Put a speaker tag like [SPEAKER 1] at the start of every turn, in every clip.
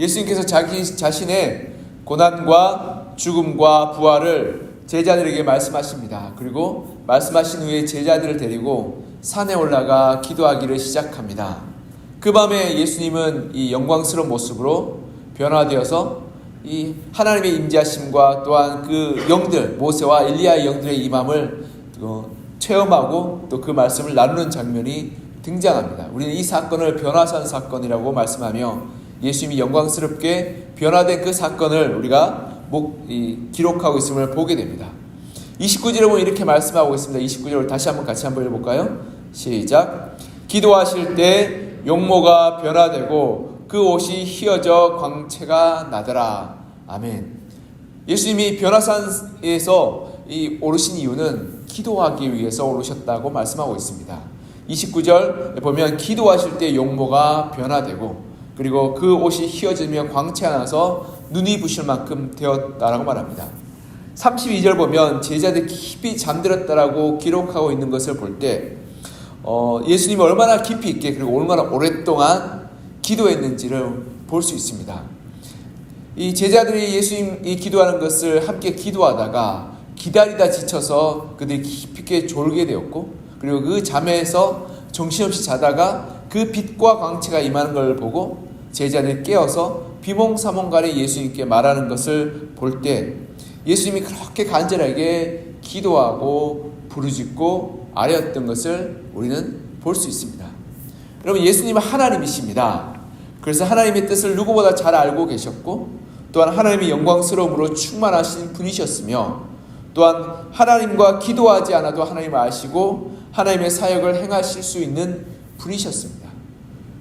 [SPEAKER 1] 예수님께서 자기 자신의 고난과 죽음과 부활을 제자들에게 말씀하십니다. 그리고 말씀하신 후에 제자들을 데리고 산에 올라가 기도하기를 시작합니다. 그 밤에 예수님은 이 영광스러운 모습으로 변화되어서 이 하나님의 임재하심과 또한 그 영들 모세와 엘리야의 영들의 임함을 어, 체험하고 또 그 말씀을 나누는 장면이 등장합니다. 우리는 이 사건을 변화산 사건이라고 말씀하며 예수님이 영광스럽게 변화된 그 사건을 우리가 목, 이, 기록하고 있음을 보게 됩니다. 29절에 보면 이렇게 말씀하고 있습니다. 29절을 다시 한번 같이 한번 읽어볼까요? 시작. 기도하실 때 용모가 변화되고 그 옷이 휘어져 광채가 나더라. 아멘. 예수님이 변화산에서 이 오르신 이유는 기도하기 위해서 오르셨다고 말씀하고 있습니다. 29절 보면 기도하실 때 용모가 변화되고 그리고 그 옷이 휘어지며 광채가 나서 눈이 부실 만큼 되었다라고 말합니다. 32절 보면 제자들 깊이 잠들었다라고 기록하고 있는 것을 볼때 어, 예수님이 얼마나 깊이 있게 그리고 얼마나 오랫동안 기도했는지를 볼 수 있습니다. 이 제자들이 예수님이 기도하는 것을 함께 기도하다가 기다리다 지쳐서 그들이 깊이 있게 졸게 되었고 그리고 그 잠에서 정신없이 자다가 그 빛과 광채가 임하는 걸 보고 제자들이 깨어서 비몽사몽간에 예수님께 말하는 것을 볼 때 예수님이 그렇게 간절하게 기도하고 부르짖고 아뢰었던 것을 우리는 볼 수 있습니다. 여러분 예수님은 하나님이십니다. 그래서 하나님의 뜻을 누구보다 잘 알고 계셨고 또한 하나님의 영광스러움으로 충만하신 분이셨으며 또한 하나님과 기도하지 않아도 하나님 아시고 하나님의 사역을 행하실 수 있는 분이셨습니다.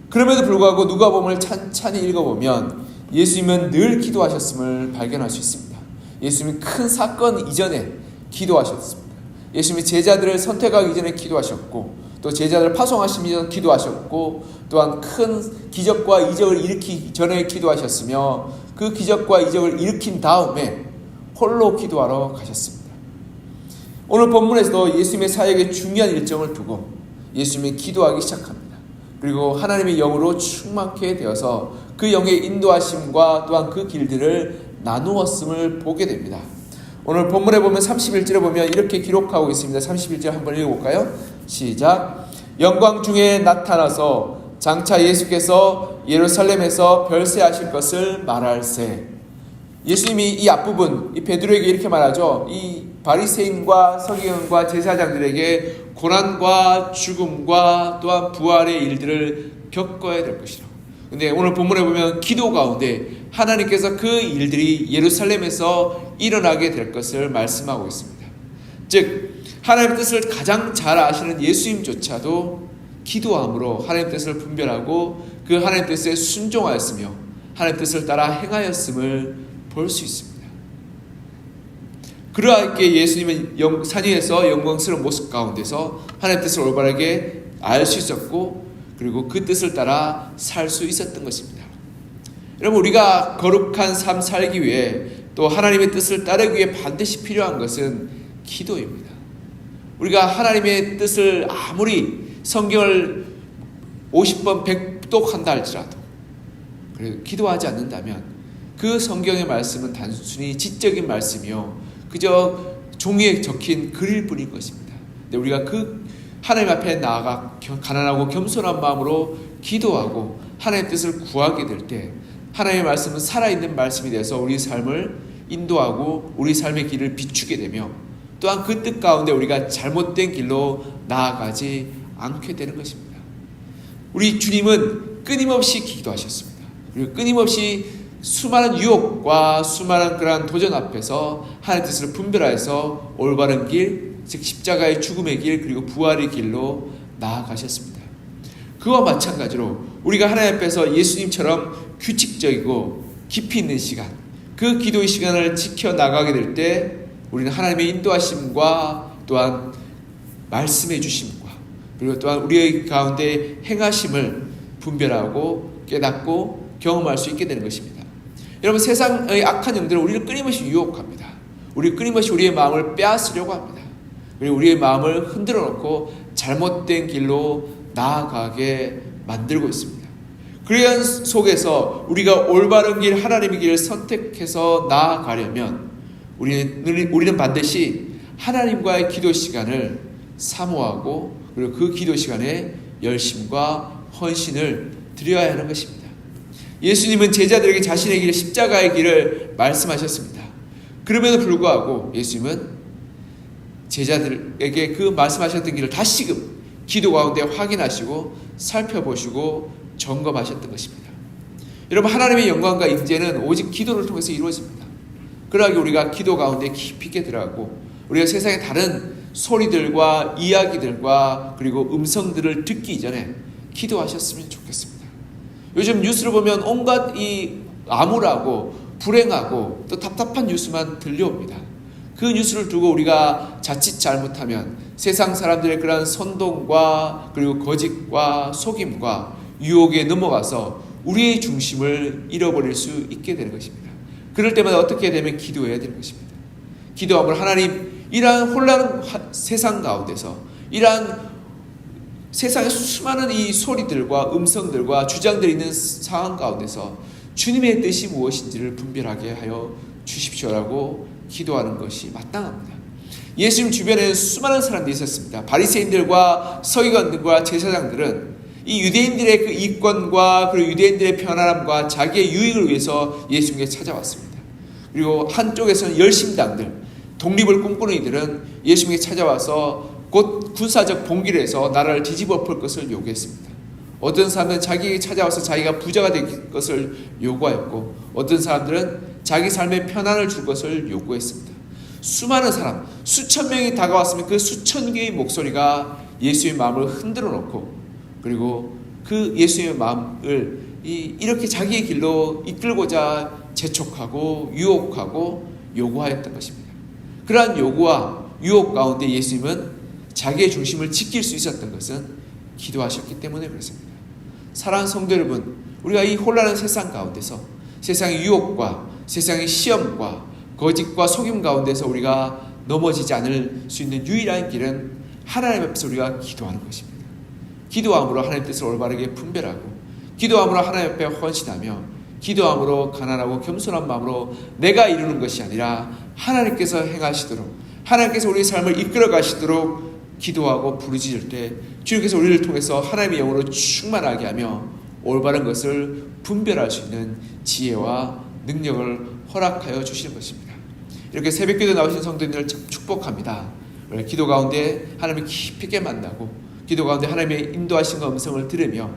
[SPEAKER 1] 그럼에도 불구하고 누가복음을 찬찬히 읽어보면 예수님은 늘 기도하셨음을 발견할 수 있습니다. 예수님은 큰 사건 이전에 기도하셨습니다. 예수님이 제자들을 선택하기 전에 기도하셨고 또 제자들을 파송하시기 전에 기도하셨고 또한 큰 기적과 이적을 일으키기 전에 기도하셨으며 그 기적과 이적을 일으킨 다음에 홀로 기도하러 가셨습니다. 오늘 본문에서도 예수님의 사역에 중요한 일정을 두고 예수님이 기도하기 시작합니다. 그리고 하나님의 영으로 충만케 되어서 그 영의 인도하심과 또한 그 길들을 나누었음을 보게 됩니다. 오늘 본문에 보면 31절에 보면 이렇게 기록하고 있습니다. 31절 한번 읽어볼까요? 시작. 영광 중에 나타나서 장차 예수께서 예루살렘에서 별세하실 것을 말할세. 예수님이 이 앞부분 이 베드로에게 이렇게 말하죠. 이 바리새인과 서기관과 제사장들에게 고난과 죽음과 또한 부활의 일들을 겪어야 될 것이라. 근데 오늘 본문에 보면 기도 가운데 하나님께서 그 일들이 예루살렘에서 일어나게 될 것을 말씀하고 있습니다. 즉 하나님의 뜻을 가장 잘 아시는 예수님조차도 기도함으로 하나님의 뜻을 분별하고 그 하나님의 뜻에 순종하였으며 하나님의 뜻을 따라 행하였음을 볼 수 있습니다. 그러하게 예수님은 영, 산 위에서 영광스러운 모습 가운데서 하나님의 뜻을 올바르게 알 수 있었고 그리고 그 뜻을 따라 살 수 있었던 것입니다. 여러분 우리가 거룩한 삶 살기 위해 또 하나님의 뜻을 따르기 위해 반드시 필요한 것은 기도입니다. 우리가 하나님의 뜻을 아무리 성경을 50번 100독 한다 할지라도 그리고 기도하지 않는다면 그 성경의 말씀은 단순히 지적인 말씀이요 그저 종이에 적힌 글일 뿐인 것입니다. 근데 우리가 그 하나님 앞에 나아가 가난하고 겸손한 마음으로 기도하고 하나님의 뜻을 구하게 될 때 하나님의 말씀은 살아있는 말씀이 돼서 우리 삶을 인도하고 우리 삶의 길을 비추게 되며 또한 그 뜻 가운데 우리가 잘못된 길로 나아가지 않게 되는 것입니다. 우리 주님은 끊임없이 기도하셨습니다. 그리고 끊임없이 수많은 유혹과 수많은 그러한 도전 앞에서 하나님 뜻을 분별하여서 올바른 길, 즉 십자가의 죽음의 길 그리고 부활의 길로 나아가셨습니다. 그와 마찬가지로 우리가 하나님 앞에서 예수님처럼 규칙적이고 깊이 있는 시간, 그 기도의 시간을 지켜 나가게 될 때 우리는 하나님의 인도하심과 또한 말씀해 주심과 그리고 또한 우리의 가운데 행하심을 분별하고 깨닫고 경험할 수 있게 되는 것입니다. 여러분 세상의 악한 영들은 우리를 끊임없이 유혹합니다. 우리 끊임없이 우리의 마음을 빼앗으려고 합니다. 그리고 우리의 마음을 흔들어 놓고 잘못된 길로 나아가게 만들고 있습니다. 그러한 속에서 우리가 올바른 길 하나님의 길을 선택해서 나아가려면 우리는 우리는 반드시 하나님과의 기도 시간을 사모하고 그리고 그 기도 시간에 열심과 헌신을 드려야 하는 것입니다. 예수님은 제자들에게 자신의 길 십자가의 길을 말씀하셨습니다. 그럼에도 불구하고 예수님은 제자들에게 그 말씀하셨던 길을 다시금 기도 가운데 확인하시고 살펴보시고 점검하셨던 것입니다. 여러분 하나님의 영광과 임재는 오직 기도를 통해서 이루어집니다. 그러하기 우리가 기도 가운데 깊이 있게 들어가고 우리가 세상의 다른 소리들과 이야기들과 그리고 음성들을 듣기 이전에 기도하셨으면 좋겠습니다. 요즘 뉴스를 보면 온갖 이 암울하고 불행하고 또 답답한 뉴스만 들려옵니다. 그 뉴스를 두고 우리가 자칫 잘못하면 세상 사람들의 그러한 선동과 그리고 거짓과 속임과 유혹에 넘어가서 우리의 중심을 잃어버릴 수 있게 되는 것입니다. 그럴 때마다 어떻게 되면 기도해야 되는 것입니다. 기도함을 하나님 이러한 혼란 세상 가운데서 이러한 세상의 수많은 이 소리들과 음성들과 주장들이 있는 상황 가운데서 주님의 뜻이 무엇인지를 분별하게 하여 주십시오라고 기도하는 것이 마땅합니다. 예수님 주변에는 수많은 사람들이 있었습니다. 바리새인들과 서기관들과 제사장들은 이 유대인들의 그 이권과 그리고 유대인들의 편안함과 자기의 유익을 위해서 예수님께 찾아왔습니다. 그리고 한쪽에서는 열심당들, 독립을 꿈꾸는 이들은 예수님께 찾아와서 곧 군사적 봉기를 해서 나라를 뒤집어 엎을 것을 요구했습니다. 어떤 사람들은 자기에게 찾아와서 자기가 부자가 될 것을 요구하였고 어떤 사람들은 자기 삶에 편안을 줄 것을 요구했습니다. 수많은 사람, 수천 명이 다가왔으면 그 수천 개의 목소리가 예수의 마음을 흔들어 놓고 그리고 그 예수의 마음을 이렇게 자기의 길로 이끌고자 재촉하고 유혹하고 요구하였던 것입니다. 그러한 요구와 유혹 가운데 예수님은 자기의 중심을 지킬 수 있었던 것은 기도하셨기 때문에 그렇습니다. 사랑하는 성도 여러분, 우리가 이 혼란한 세상 가운데서 세상의 유혹과 세상의 시험과 거짓과 속임 가운데서 우리가 넘어지지 않을 수 있는 유일한 길은 하나님 앞에서 우리가 기도하는 것입니다. 기도함으로 하나님 뜻을 올바르게 분별하고 기도함으로 하나님 앞에 헌신하며 기도함으로 가난하고 겸손한 마음으로 내가 이루는 것이 아니라 하나님께서 행하시도록 하나님께서 우리의 삶을 이끌어 가시도록 기도하고 부르짖을 때 주님께서 우리를 통해서 하나님의 영으로 충만하게 하며 올바른 것을 분별할 수 있는 지혜와 능력을 허락하여 주시는 것입니다. 이렇게 새벽기도 나오신 성도님을 축복합니다. 기도 가운데 하나님을 깊이 있게 만나고 기도 가운데 하나님의 인도하신 음성을 들으며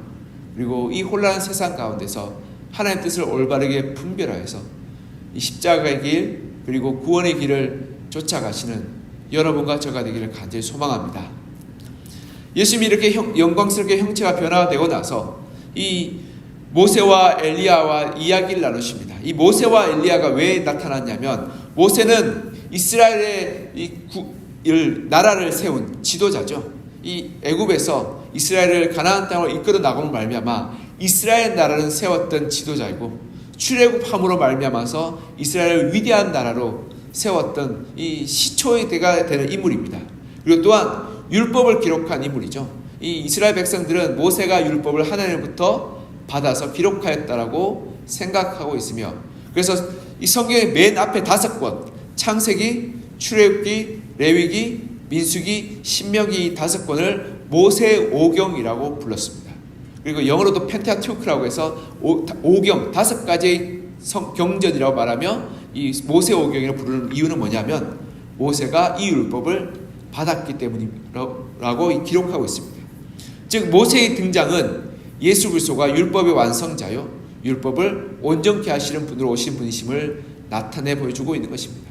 [SPEAKER 1] 그리고 이 혼란한 세상 가운데서 하나님 뜻을 올바르게 분별하여서 이 십자가의 길 그리고 구원의 길을 쫓아가시는 여러분과 저가 되기를 간절히 소망합니다. 예수님이 이렇게 형, 영광스럽게 형체가 변화되고 나서 이 모세와 엘리야와 이야기를 나누십니다. 이 모세와 엘리야가 왜 나타났냐면 모세는 이스라엘의 이 구, 나라를 세운 지도자죠. 이 애굽에서 이스라엘을 가나안 땅으로 이끌어 나가는 말미암아 이스라엘 나라를 세웠던 지도자이고 출애굽함으로 말미암아서 이스라엘을 위대한 나라로 세웠던 이 시초의 대가 되는 인물입니다. 그리고 또한 율법을 기록한 인물이죠. 이 이스라엘 백성들은 모세가 율법을 하나님부터 받아서 기록하였다라고 생각하고 있으며 그래서 이 성경의 맨 앞에 다섯 권 창세기, 출애굽기, 레위기, 민수기, 신명기 다섯 권을 모세 오경이라고 불렀습니다. 그리고 영어로도 펜타튜크라고 해서 오, 오경 다섯 가지의 성, 경전이라고 말하며 이 모세 오경이라고 부르는 이유는 뭐냐면 모세가 이 율법을 받았기 때문이라고 기록하고 있습니다. 즉 모세의 등장은 예수 그리스도가 율법의 완성자요 율법을 온전케 하시는 분으로 오신 분이심을 나타내 보여주고 있는 것입니다.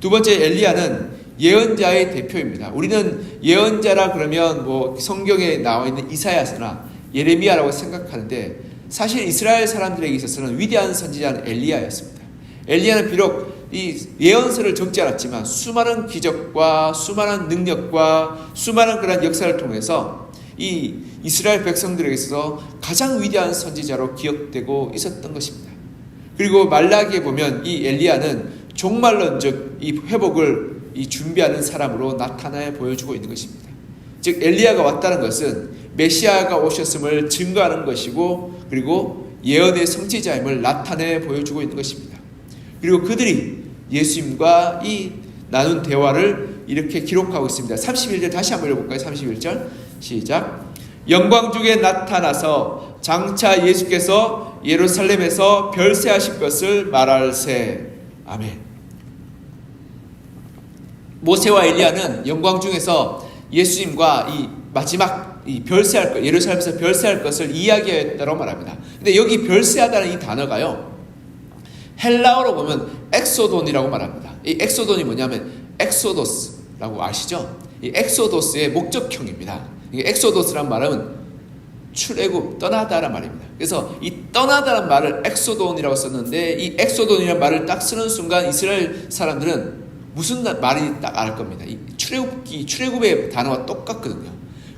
[SPEAKER 1] 두 번째 엘리야는 예언자의 대표입니다. 우리는 예언자라 그러면 뭐 성경에 나와 있는 이사야서나 예레미야라고 생각하는데 사실 이스라엘 사람들에게 있어서는 위대한 선지자는 엘리야였습니다. 엘리야는 비록 이 예언서를 적지 않았지만 수많은 기적과 수많은 능력과 수많은 그런 역사를 통해서 이 이스라엘 백성들에게 있어서 가장 위대한 선지자로 기억되고 있었던 것입니다. 그리고 말라기에 보면 이 엘리야는 종말론적 이 회복을 이 준비하는 사람으로 나타나 보여주고 있는 것입니다. 즉 엘리야가 왔다는 것은 메시아가 오셨음을 증거하는 것이고 그리고 예언의 성취자임을 나타내 보여주고 있는 것입니다. 그리고 그들이 예수님과 이 나눈 대화를 이렇게 기록하고 있습니다. 31절 다시 한번 읽어볼까요? 31절 시작. 영광 중에 나타나서 장차 예수께서 예루살렘에서 별세하실 것을 말할세. 아멘. 모세와 엘리야는 영광 중에서 예수님과 이 마지막 이 별세할 것, 예루살렘에서 별세할 것을 이야기했다고 말합니다. 근데 여기 별세하다는 이 단어가요. 헬라어로 보면 엑소돈이라고 말합니다. 이 엑소돈이 뭐냐면 엑소도스라고 아시죠? 이 엑소도스의 목적형입니다. 엑소도스란 말은 출애굽 떠나다란 말입니다. 그래서 이 떠나다란 말을 엑소돈이라고 썼는데 이 엑소돈이라는 말을 딱 쓰는 순간 이스라엘 사람들은 무슨 말이 딱 알 겁니다. 이 출애굽기 출애굽의 단어와 똑같거든요.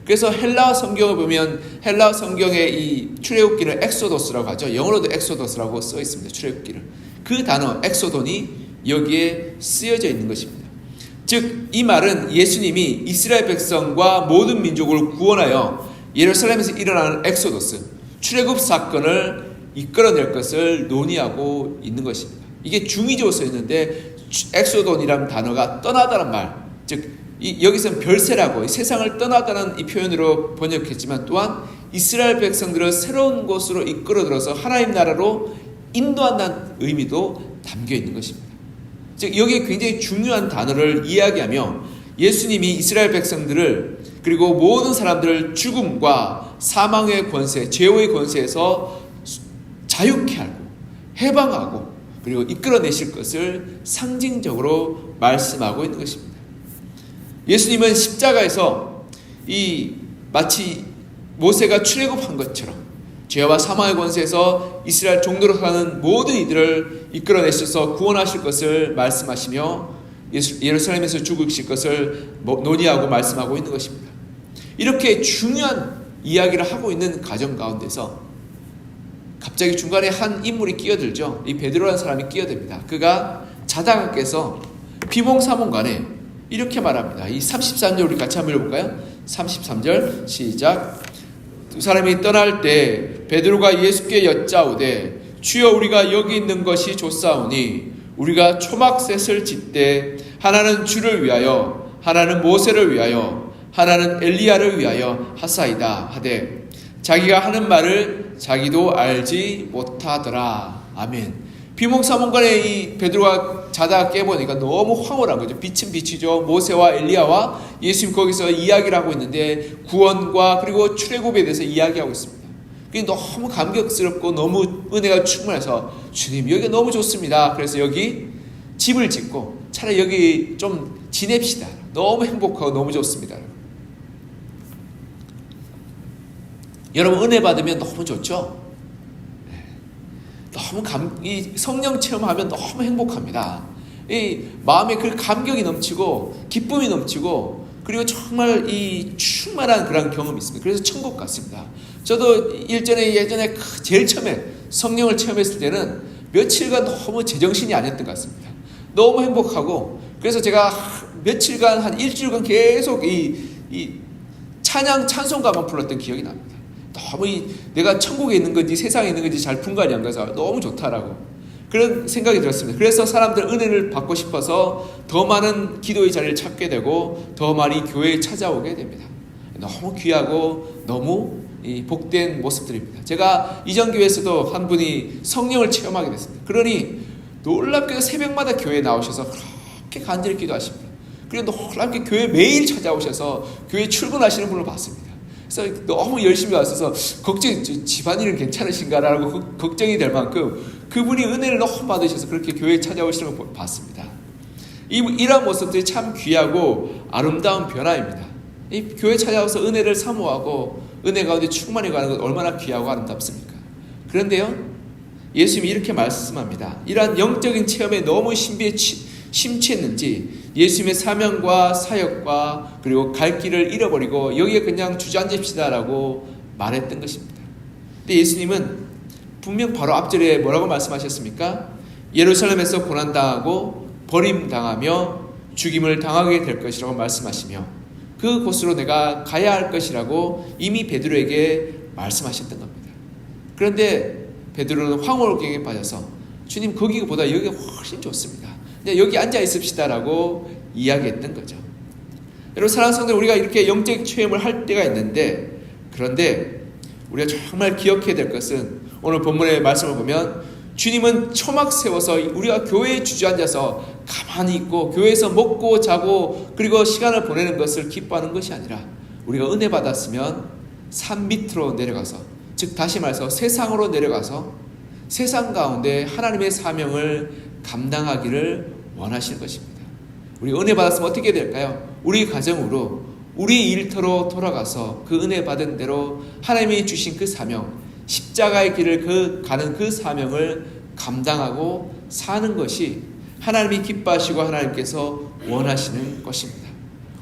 [SPEAKER 1] 그래서 헬라 성경을 보면 헬라 성경의 이 출애굽기를 엑소도스라고 하죠. 영어로도 엑소도스라고 써 있습니다. 출애굽기를. 그 단어 엑소돈이 여기에 쓰여져 있는 것입니다. 즉 이 말은 예수님이 이스라엘 백성과 모든 민족을 구원하여 예루살렘에서 일어나는 엑소도스 출애굽 사건을 이끌어낼 것을 논의하고 있는 것입니다. 이게 써 있는데 엑소돈이라는 단어가 떠나다는 말, 즉 이, 여기서는 별세라고 세상을 떠나다는 이 표현으로 번역했지만 또한 이스라엘 백성들을 새로운 곳으로 이끌어들어서 하나님 나라로 인도한다는 의미도 담겨 있는 것입니다. 즉 여기에 굉장히 중요한 단어를 이야기하며 예수님이 이스라엘 백성들을 그리고 모든 사람들을 죽음과 사망의 권세, 죄의 권세에서 자유케 하고 해방하고 그리고 이끌어내실 것을 상징적으로 말씀하고 있는 것입니다. 예수님은 십자가에서 이 마치 모세가 출애굽한 것처럼 죄와 사망의 권세에서 이스라엘 종로로 사는 모든 이들을 이끌어내셔서 구원하실 것을 말씀하시며 예루살렘에서 죽으실 것을 뭐 논의하고 말씀하고 있는 것입니다. 이렇게 중요한 이야기를 하고 있는 가정 가운데서 갑자기 중간에 한 인물이 끼어들죠. 이 베드로라는 사람이 끼어듭니다. 그가 자다가 깨서 비몽사몽간에 이렇게 말합니다. 이 33절 우리 같이 한번 읽어볼까요? 33절 시작. 두 사람이 떠날 때 베드로가 예수께 여짜오되 주여 우리가 여기 있는 것이 좋사오니 우리가 초막셋을 짓되 하나는 주를 위하여 하나는 모세를 위하여 하나는 엘리야를 위하여 하사이다. 하되 자기가 하는 말을 자기도 알지 못하더라. 아멘 비몽사몽간에 이 베드로가 자다가 깨보니까 너무 황홀한 거죠. 빛은 빛이죠. 모세와 엘리야와 예수님 거기서 이야기를 하고 있는데 구원과 그리고 출애굽에 대해서 이야기하고 있습니다. 그게 너무 감격스럽고 너무 은혜가 충만해서 주님 여기 너무 좋습니다. 그래서 여기 집을 짓고 차라리 여기 좀 지냅시다. 너무 행복하고 너무 좋습니다. 여러분 은혜 받으면 너무 좋죠. 너무 감, 이 성령 체험하면 너무 행복합니다. 이 마음에 그 감격이 넘치고 기쁨이 넘치고 그리고 정말 이 충만한 그런 경험이 있습니다. 그래서 천국 같습니다. 저도 일전에 예전에 제일 처음에 성령을 체험했을 때는 며칠간 너무 제정신이 아니었던 것 같습니다. 너무 행복하고 그래서 제가 며칠간 한 일주일간 계속 이, 이 찬양 찬송가만 불렀던 기억이 납니다. 너무 이, 내가 천국에 있는 건지 세상에 있는 건지 잘 분간이 안 가서 너무 좋다라고 그런 생각이 들었습니다. 그래서 사람들 은혜를 받고 싶어서 더 많은 기도의 자리를 찾게 되고 더 많이 교회에 찾아오게 됩니다. 너무 귀하고 너무 복된 모습들입니다. 제가 이전 교회에서도 한 분이 성령을 체험하게 됐습니다. 그러니 놀랍게도 새벽마다 교회에 나오셔서 그렇게 간절히 기도하십니다. 그리고 놀랍게 교회 매일 찾아오셔서 교회 출근하시는 분을 봤습니다. 그래서 너무 열심히 왔어서 걱정 집안일은 괜찮으신가라고 걱정이 될 만큼 그분이 은혜를 너무 받으셔서 그렇게 교회에 찾아오시는 걸 봤습니다. 이, 이런 모습들이 참 귀하고 아름다운 변화입니다. 이 교회 찾아와서 은혜를 사모하고 은혜 가운데 충만해 가는 것 얼마나 귀하고 아름답습니까? 그런데요, 예수님이 이렇게 말씀합니다. 이러한 영적인 체험에 너무 신비에 심취했는지 예수님의 사명과 사역과 그리고 갈 길을 잃어버리고 여기에 그냥 주저앉읍시다라고 말했던 것입니다. 근데 예수님은 분명 바로 앞절에 뭐라고 말씀하셨습니까? 예루살렘에서 고난당하고 버림당하며 죽임을 당하게 될 것이라고 말씀하시며 그 곳으로 내가 가야 할 것이라고 이미 베드로에게 말씀하셨던 겁니다. 그런데 베드로는 황홀경에 빠져서 주님 거기보다 여기가 훨씬 좋습니다. 여기 앉아 있읍시다라고 이야기했던 거죠. 여러분 사랑하는 성도 우리가 이렇게 영적 체험을 할 때가 있는데 그런데 우리가 정말 기억해야 될 것은 오늘 본문의 말씀을 보면 주님은 초막 세워서 우리가 교회에 주저앉아서 가만히 있고 교회에서 먹고 자고 그리고 시간을 보내는 것을 기뻐하는 것이 아니라 우리가 은혜 받았으면 산 밑으로 내려가서 즉 다시 말해서 세상으로 내려가서 세상 가운데 하나님의 사명을 감당하기를 원하시는 것입니다. 우리 은혜 받았으면 어떻게 될까요? 우리 가정으로 우리 일터로 돌아가서 그 은혜 받은 대로 하나님이 주신 그 사명, 십자가의 길을 그 가는 그 사명을 감당하고 사는 것이 하나님이 기뻐하시고 하나님께서 원하시는 것입니다.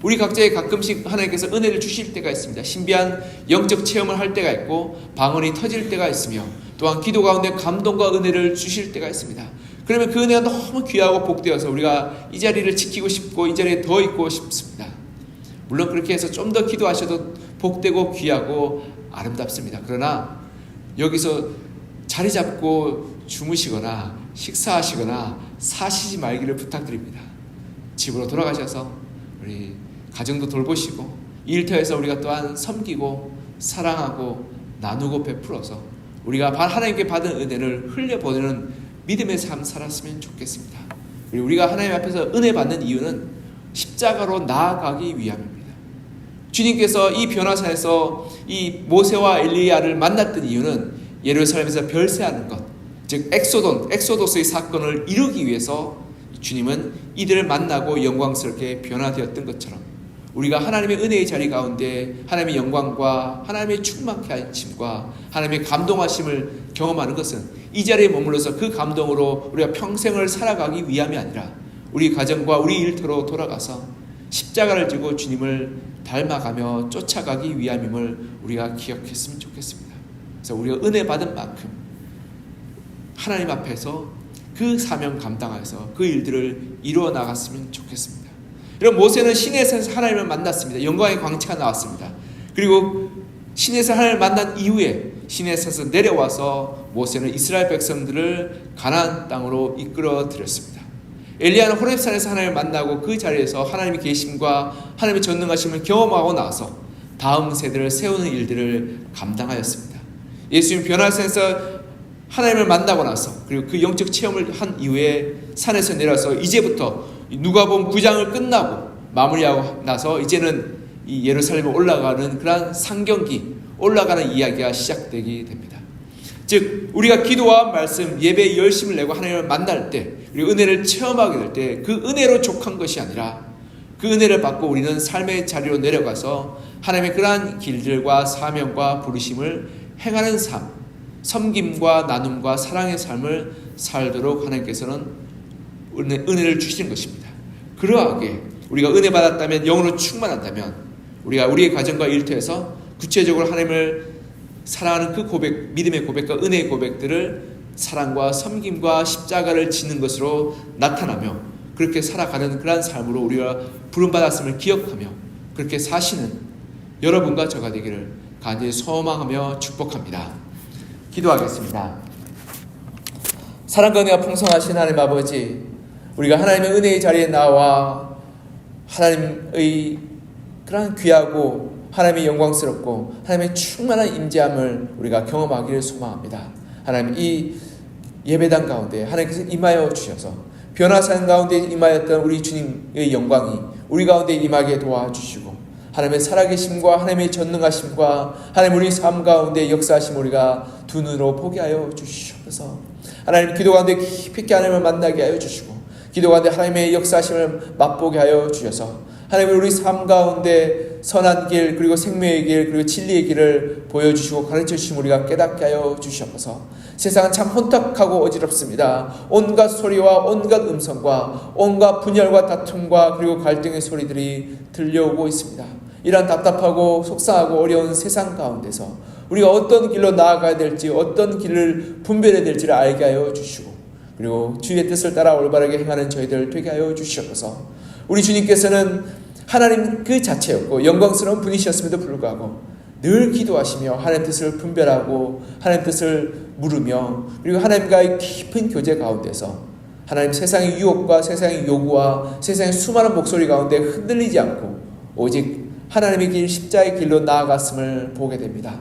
[SPEAKER 1] 우리 각자에 가끔씩 하나님께서 은혜를 주실 때가 있습니다. 신비한 영적 체험을 할 때가 있고 방언이 터질 때가 있으며 또한 기도 가운데 감동과 은혜를 주실 때가 있습니다. 그러면 그 은혜가 너무 귀하고 복되어서 우리가 이 자리를 지키고 싶고 이 자리에 더 있고 싶습니다. 물론 그렇게 해서 좀 더 기도하셔도 복되고 귀하고 아름답습니다. 그러나 여기서 자리 잡고 주무시거나 식사하시거나 사시지 말기를 부탁드립니다. 집으로 돌아가셔서 우리 가정도 돌보시고 일터에서 우리가 또한 섬기고 사랑하고 나누고 베풀어서 우리가 하나님께 받은 은혜를 흘려보내는 믿음의 삶 살았으면 좋겠습니다. 우리가 하나님 앞에서 은혜 받는 이유는 십자가로 나아가기 위함입니다. 주님께서 이 변화산에서 이 모세와 엘리야를 만났던 이유는 예루살렘에서 별세하는 것, 즉 엑소돈, 엑소도스의 사건을 이루기 위해서 주님은 이들을 만나고 영광스럽게 변화되었던 것처럼 우리가 하나님의 은혜의 자리 가운데 하나님의 영광과 하나님의 충만케 하심과 하나님의 감동하심을 경험하는 것은 이 자리에 머물러서 그 감동으로 우리가 평생을 살아가기 위함이 아니라 우리 가정과 우리 일터로 돌아가서 십자가를 지고 주님을 닮아가며 쫓아가기 위함임을 우리가 기억했으면 좋겠습니다. 그래서 우리가 은혜 받은 만큼 하나님 앞에서 그 사명 감당해서 그 일들을 이루어 나갔으면 좋겠습니다. 여러분 모세는 시내에서 하나님을 만났습니다. 영광의 광채가 나왔습니다. 그리고 시내에서 하나님을 만난 이후에 시내에서 내려와서 모세는 이스라엘 백성들을 가나안 땅으로 이끌어 들였습니다. 엘리야는 호렙산에서 하나님을 만나고 그 자리에서 하나님의 계심과 하나님의 전능하심을 경험하고 나서 다음 세대를 세우는 일들을 감당하였습니다. 예수님 변화산에서 하나님을 만나고 나서 그리고 그 영적 체험을 한 이후에 산에서 내려서 이제부터 누가복음 9장을 끝나고 마무리하고 나서 이제는 이 예루살렘에 올라가는 그러한 상경기 올라가는 이야기가 시작되게 됩니다. 즉 우리가 기도와 말씀 예배에 열심을 내고 하나님을 만날 때 그리고 은혜를 체험하게 될 때 그 은혜로 족한 것이 아니라 그 은혜를 받고 우리는 삶의 자리로 내려가서 하나님의 그러한 길들과 사명과 부르심을 행하는 삶, 섬김과 나눔과 사랑의 삶을 살도록 하나님께서는 은혜, 은혜를 주시는 것입니다. 그러하게 우리가 은혜 받았다면 영으로 충만한다면 우리가 우리의 가정과 일터에서 구체적으로 하나님을 사랑하는 그 고백, 믿음의 고백과 은혜의 고백들을 사랑과 섬김과 십자가를 짓는 것으로 나타나며 그렇게 살아가는 그러한 삶으로 우리가 부름받았음을 기억하며 그렇게 사시는 여러분과 저가 되기를 간절히 소망하며 축복합니다. 기도하겠습니다. 사랑과 은혜가 풍성하신 하나님 아버지, 우리가 하나님의 은혜의 자리에 나와 하나님의 그러한 귀하고 하나님의 영광스럽고 하나님의 충만한 임재함을 우리가 경험하기를 소망합니다. 하나님 이 예배당 가운데 하나님께서 임하여 주셔서 변화산 가운데 임하였던 우리 주님의 영광이 우리 가운데 임하게 도와주시고 하나님의 살아계심과 하나님의 전능하심과 하나님 우리 삶 가운데 역사하심 우리가 두 눈으로 보게 하여 주시옵소서 하나님 기도 가운데 깊이 하나님을 만나게 하여 주시고 기도 가운데 하나님의 역사하심을 맛보게 하여 주셔서 하나님 우리 삶 가운데 선한 길 그리고 생명의 길 그리고 진리의 길을 보여주시고 가르쳐 주시면 우리가 깨닫게 하여 주시옵소서. 세상은 참 혼탁하고 어지럽습니다. 온갖 소리와 온갖 음성과 온갖 분열과 다툼과 그리고 갈등의 소리들이 들려오고 있습니다. 이러한 답답하고 속상하고 어려운 세상 가운데서 우리가 어떤 길로 나아가야 될지 어떤 길을 분별해야 될지를 알게 하여 주시고 그리고 주의 뜻을 따라 올바르게 행하는 저희들 되게 하여 주시옵소서. 우리 주님께서는 하나님 그 자체였고 영광스러운 분이셨음에도 불구하고 늘 기도하시며 하나님 뜻을 분별하고 하나님 뜻을 물으며 그리고 하나님과의 깊은 교제 가운데서 하나님 세상의 유혹과 세상의 요구와 세상의 수많은 목소리 가운데 흔들리지 않고 오직 하나님의 길 십자의 길로 나아갔음을 보게 됩니다.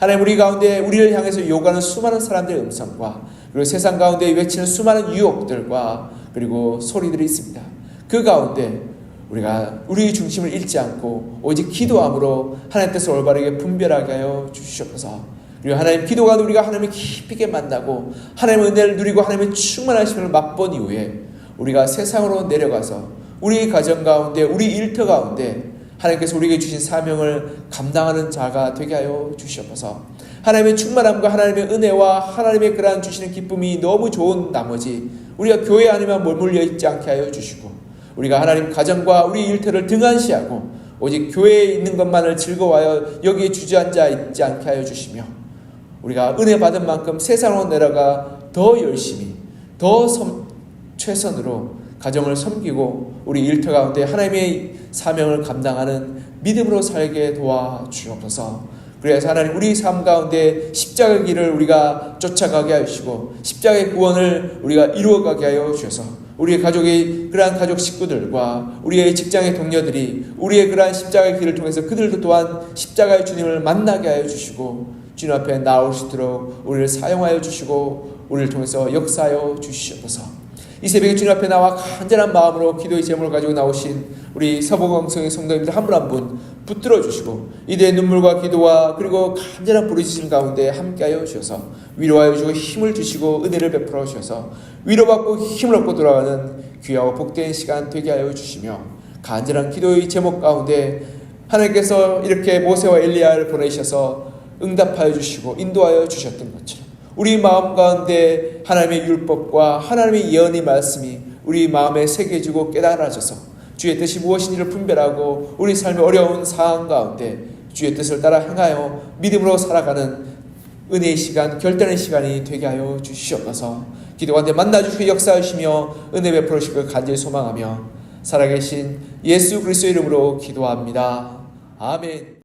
[SPEAKER 1] 하나님 우리 가운데 우리를 향해서 요구하는 수많은 사람들의 음성과 그리고 세상 가운데 외치는 수많은 유혹들과 그리고 소리들이 있습니다. 그 가운데 우리가 우리의 중심을 잃지 않고 오직 기도함으로 하나님 뜻을 올바르게 분별하게 하여 주시옵소서. 그리고 하나님 기도가 우리가 하나님을 깊이 있게 만나고 하나님의 은혜를 누리고 하나님의 충만하심을 맛본 이후에 우리가 세상으로 내려가서 우리 가정 가운데 우리 일터 가운데 하나님께서 우리에게 주신 사명을 감당하는 자가 되게 하여 주시옵소서. 하나님의 충만함과 하나님의 은혜와 하나님의 그러한 주시는 기쁨이 너무 좋은 나머지 우리가 교회 안에만 머물러 있지 않게 하여 주시고 우리가 하나님 가정과 우리 일터를 등한시하고 오직 교회에 있는 것만을 즐거워하여 여기에 주저앉아 있지 않게 하여 주시며 우리가 은혜 받은 만큼 세상으로 내려가 더 열심히 더 섬- 최선으로 가정을 섬기고 우리 일터 가운데 하나님의 사명을 감당하는 믿음으로 살게 도와 주옵소서. 그래서 하나님 우리 삶 가운데 십자가 길을 우리가 쫓아가게 하시고 십자가의 구원을 우리가 이루어가게 하여 주셔서 우리의 가족의 그러한 가족 식구들과 우리의 직장의 동료들이 우리의 그러한 십자가의 길을 통해서 그들도 또한 십자가의 주님을 만나게 하여 주시고 주님 앞에 나올 수 있도록 우리를 사용하여 주시고 우리를 통해서 역사하여 주시옵소서. 이 새벽에 주님 앞에 나와 간절한 마음으로 기도의 제목을 가지고 나오신 우리 서보광성의 성도님들 한 분 한 분 붙들어 주시고 이대의 눈물과 기도와 그리고 간절한 부르짖음 가운데 함께하여 주셔서 위로하여 주시고 힘을 주시고 은혜를 베풀어 주셔서 위로받고 힘을 얻고 돌아가는 귀하고 복된 시간 되게 하여 주시며 간절한 기도의 제목 가운데 하나님께서 이렇게 모세와 엘리야를 보내셔서 응답하여 주시고 인도하여 주셨던 것처럼 우리 마음 가운데 하나님의 율법과 하나님의 예언의 말씀이 우리 마음에 새겨지고 깨달아져서 주의 뜻이 무엇인지를 분별하고 우리 삶의 어려운 상황 가운데 주의 뜻을 따라 행하여 믿음으로 살아가는 은혜의 시간, 결단의 시간이 되게 하여 주시옵소서. 기도 가운데 만나 주시고 역사하시며 은혜 베풀어 주시길 간절히 소망하며 살아계신 예수 그리스도 이름으로 기도합니다. 아멘.